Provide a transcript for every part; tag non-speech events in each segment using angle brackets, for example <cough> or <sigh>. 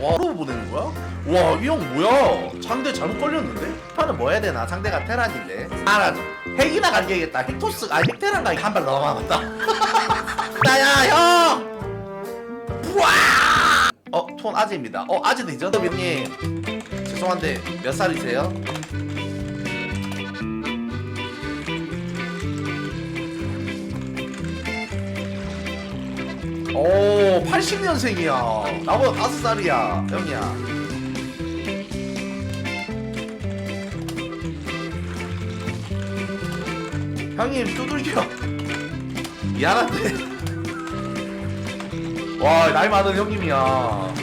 와, 로 보내는 거야? 와, 이 형 뭐야? 상대 잘못 걸렸는데? 판은 뭐 해야 되나? 상대가 테란인데. 아, 나 핵이나 갈겨야겠다. 핵토스, 아, 핵테란 가기 한발 넘어갔다. 나야, 형! 우와! 어, 톤 아재입니다. 어, 아재 되죠? 형님. 죄송한데, 몇 살이세요? 오, 80년생이야. 나보다 다섯 살이야, 형이야. 형님 두들겨. 미안한데. 와, 나이 많은 형님이야.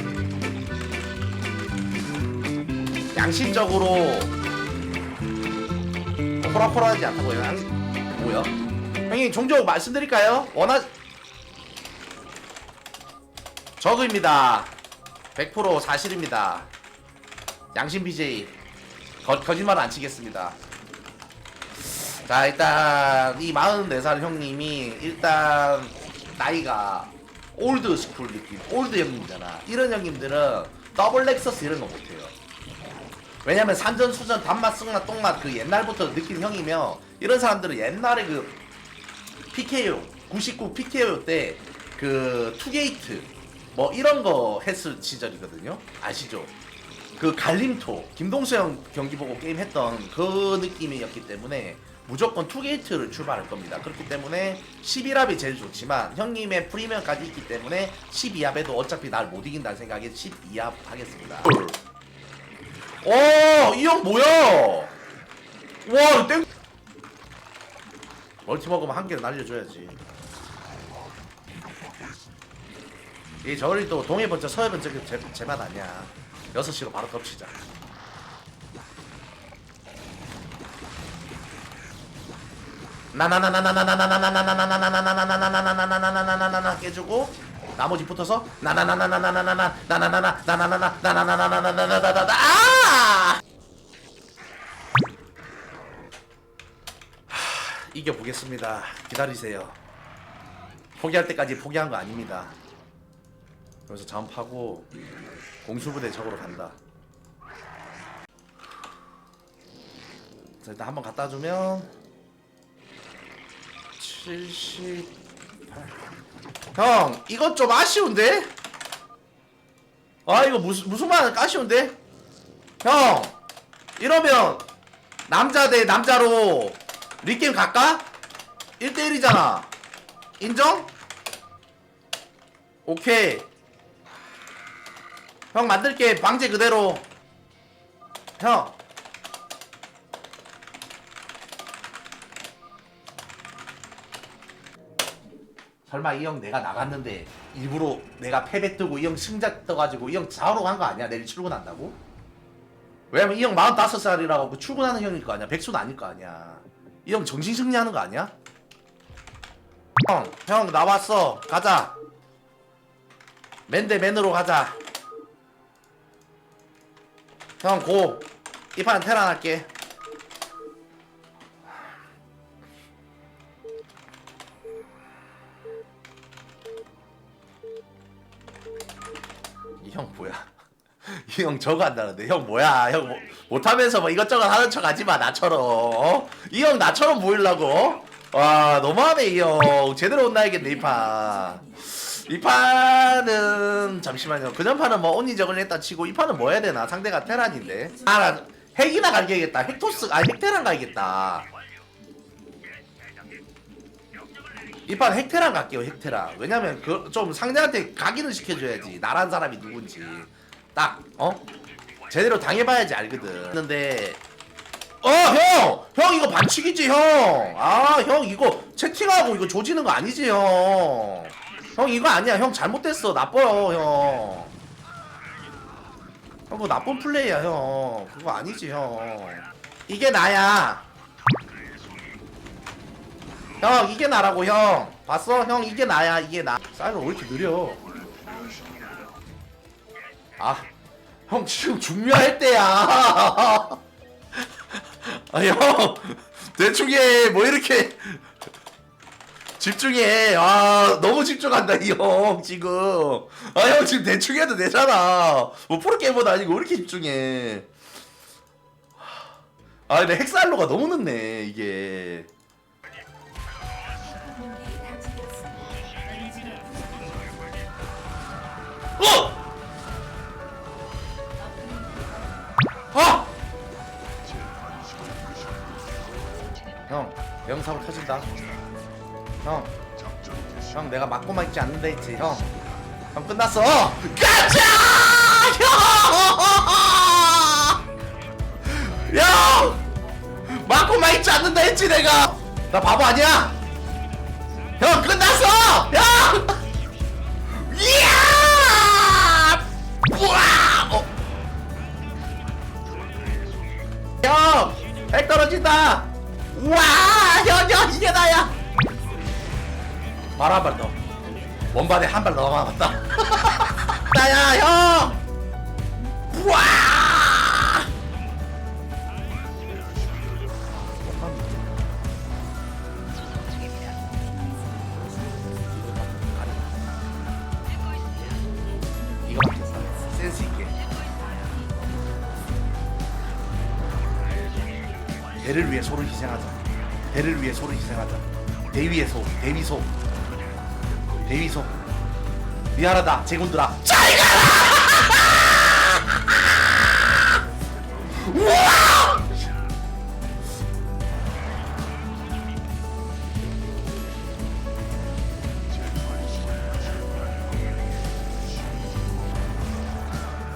양심적으로 호락호락하지 않다고요. 양... 뭐야? 형님 종종 말씀드릴까요? 원하 저그입니다. 100% 사실입니다. 양심 BJ 거, 거짓말 안 치겠습니다. 자 일단 이 44살 형님이 일단 나이가 올드 스쿨 느낌 올드 형님이잖아 이런 형님들은 더블 렉서스 이런 거 못해요 왜냐면 산전 수전 단맛 승맛 똥맛 그 옛날부터 느낀 형이며 이런 사람들은 옛날에 그 PKO 99 PKO 때 그 투게이트 뭐 이런 거 했을 시절이거든요 아시죠? 그 갈림토 김동수 형 경기 보고 게임 했던 그 느낌이었기 때문에 무조건 투게이트를 출발할 겁니다. 그렇기 때문에 11합이 제일 좋지만 형님의 프리미엄까지 있기 때문에 12합에도 어차피 날 못 이긴다는 생각에 12합 하겠습니다. 오, 이 형 뭐야? 와, 땡. 멀티 먹으면 한 개를 날려줘야지. 이 저리 또 동해 번쩍 서해 번쩍 제, 제맛 아니야. 6시로 바로 덮치자. 아닙니다. 그래서 잠파고 공수부대 적으로 간다. 자, 일단 한번 갖다 주면 78. 형, 이거 좀 아쉬운데? 아, 이거 무슨 무슨 말 아쉬운데? 형, 이러면 남자 대 남자로 리게임 갈까? 1대1이잖아. 인정? 오케이. 형 만들게 방제 그대로. 형. 설마 이 형 내가 나갔는데 일부러 내가 패배 뜨고 이 형 승자 떠가지고 이 형 자러 간 거 아니야? 내일 출근한다고? 왜냐면 이 형 45살이라고 그 출근하는 형일 거 아니야? 백수는 아닐 거 아니야? 이 형 정신 승리하는 거 아니야? 형, 형 나왔어. 가자. 맨 대 맨으로 가자. 형 고. 이 판 테란 할게. 이 형 뭐야? <laughs> 이 형 저거 한다는데 형 뭐야? 형 뭐, 못하면서 뭐 이것저것 하는 척 하지 마 나처럼. 어? 이형 나처럼 보이려고? 와 너무하네 이 형. 제대로 혼나야겠네 이 판. 이 판은 잠시만요. 그전 판은 뭐 언니 저걸 했다 치고 이 판은 뭐 해야 되나? 상대가 테란인데. 아 나 핵이나 갈겨야겠다. 핵토스 아 핵테란 가야겠다. 이 판 핵테란 갈게요 핵테란 왜냐면 그 좀 상대한테 각인을 시켜줘야지 나란 사람이 누군지 딱 어? 제대로 당해봐야지 알거든 근데 어 형! 형 이거 반칙이지 형 아 형 이거 채팅하고 이거 조지는 거 아니지 형 형 이거 아니야. 형 잘못됐어. 나빠요 형. 형, 그거 나쁜 플레이야 형. 그거 아니지 형. 이게 나야. 형 이게 나라고 형. 봤어? 형 이게 나야. 이게 나. 사이버 왜 이렇게 느려? 아형 지금 중요할 때야. <laughs> 아형 대충 해뭐 이렇게 집중해. 아, 너무 집중한다, 이 형, 지금. 아, 형 지금 대충 해도 되잖아. 뭐 프로게이머도 아니고 왜 이렇게 집중해. 아, 근데 헥살로가 너무 늦네, 이게. 어! 아! 형, 영사고 터진다. 형, 형 내가 맞고만 있지 않는다 했지, 형. 형 끝났어. 가자! 형! 형! 맞고만 있지 않는다 했지 내가. 나 바보 아니야? 형 끝났어! 형! 이야! 우와! 어. 형! 핵 떨어진다! 우와! 형, 형, 이게 나야! 바로 한발 더. 원반에 한발 넘어갔다. <laughs> 나야, 형! 우와! 대를 위해 소를 희생하자. 대를 위해 소를 희생하자. 대위의 소, 대위소, 대위소. 미안하다, 제군들아. 잘 가라! 우와!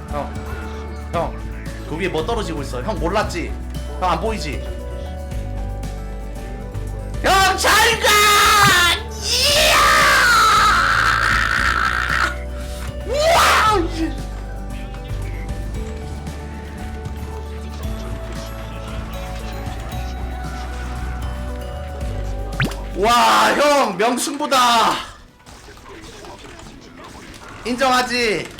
형, 형, 그 위에 뭐 떨어지고 있어? 형 몰랐지? 형 안 보이지? 형 잘 가! 와, 형 명승부다. 인정하지?